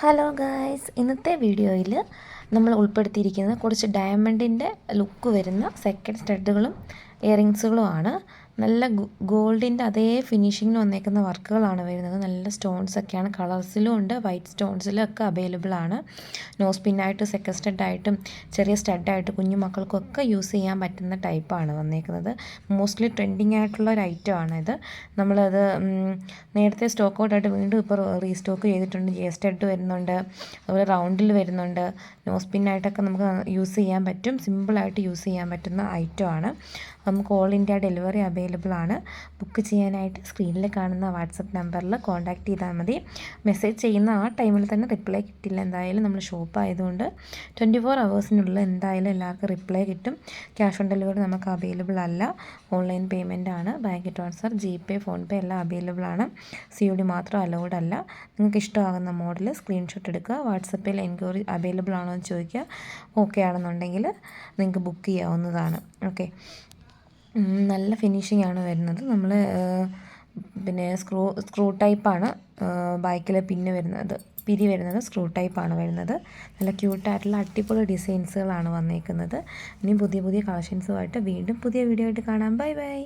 Hello guys ഇന്നത്തെ വീഡിയോയിൽ നമ്മൾ ഉൾപ്പെടുത്തിയിരിക്കുന്നത് കുറച്ച് ഡയമണ്ടിന്റെ ലുക്ക് വരുന്ന സെക്കൻഡ് സ്റ്റഡുകളും ഇയറിങ്സുകളുമാണ് നല്ല ഗോൾഡിന്റെ അതേ ഫിനിഷിങ്ങിന് വന്നേക്കുന്ന വർക്കുകളാണ് വരുന്നത്. നല്ല സ്റ്റോൺസ് ഒക്കെയാണ്. കളേഴ്സിലും ഉണ്ട്. വൈറ്റ് സ്റ്റോൺസിലും ഒക്കെ അവൈലബിൾ ആണ്. നോസ് പിന്നായിട്ട് സെക്കസ്റ്റഡ് സ്റ്റഡായിട്ടും ചെറിയ സ്റ്റഡായിട്ട് കുഞ്ഞു മക്കൾക്കൊക്കെ യൂസ് ചെയ്യാൻ പറ്റുന്ന ടൈപ്പാണ് വന്നേക്കുന്നത്. മോസ്റ്റ്ലി ട്രെൻഡിങ് ആയിട്ടുള്ള ഒരു ഐറ്റം ആണ് ഇത്. നമ്മളത് നേരത്തെ സ്റ്റോക്ക് ഔട്ടായിട്ട് വീണ്ടും ഇപ്പോൾ റീസ്റ്റോക്ക് ചെയ്തിട്ടുണ്ട്. ജെ സ്റ്റഡ് വരുന്നുണ്ട്. അതുപോലെ റൗണ്ടിൽ വരുന്നുണ്ട്. നോസ് പിന്നായിട്ടൊക്കെ നമുക്ക് യൂസ് ചെയ്യാൻ പറ്റും. സിമ്പിളായിട്ട് യൂസ് ചെയ്യാൻ പറ്റുന്ന ഐറ്റം ആണ്. നമുക്ക് ഓൾ ഇന്ത്യ ഡെലിവറി അവൈലബിൾ ആണ്. ബുക്ക് ചെയ്യാനായിട്ട് സ്ക്രീനിൽ കാണുന്ന വാട്സപ്പ് നമ്പറിൽ കോൺടാക്റ്റ് ചെയ്താൽ മതി. മെസ്സേജ് ചെയ്യുന്ന ആ ടൈമിൽ തന്നെ റിപ്ലൈ കിട്ടില്ല. എന്തായാലും നമ്മൾ ഷോപ്പ് ആയതുകൊണ്ട് ട്വന്റി ഫോർ അവേഴ്സിനുള്ളിൽ എന്തായാലും എല്ലാവർക്കും റിപ്ലൈ കിട്ടും. ക്യാഷ് ഓൺ ഡെലിവറി നമുക്ക് അവൈലബിൾ അല്ല. ഓൺലൈൻ പേയ്മെന്റ് ആണ്. Bank transfer G pay PhonePe എല്ലാം അവൈലബിൾ ആണ്. സി ഒ ഡി മാത്രം അലൗഡ് അല്ല. നിങ്ങൾക്ക് ഇഷ്ടമാകുന്ന മോഡൽ സ്ക്രീൻഷോട്ട് എടുക്കുക. വാട്സപ്പിൽ എൻക്വയറി അവൈലബിൾ ആണോ എന്ന് ചോദിക്കുക. ഓക്കെ ആണെന്നുണ്ടെങ്കിൽ നിങ്ങൾക്ക് ബുക്ക് ചെയ്യാവുന്നതാണ്. ഓക്കെ നല്ല ഫിനിഷിംഗ് ആണ് വരുന്നത്. നമ്മൾ പിന്നെ സ്ക്രൂ സ്ക്രൂ ടൈപ്പാണ് ബാക്കിൽ പിന്നെ വരുന്നത് പിരി വരുന്നത് സ്ക്രൂ ടൈപ്പാണ് വരുന്നത്. നല്ല ക്യൂട്ടായിട്ടുള്ള അടിപൊളി ഡിസൈൻസുകളാണ് വന്നേക്കുന്നത്. ഇനി പുതിയ പുതിയ കളക്ഷൻസുമായിട്ട് വീണ്ടും പുതിയ വീഡിയോ ആയിട്ട് കാണാം. Bye bye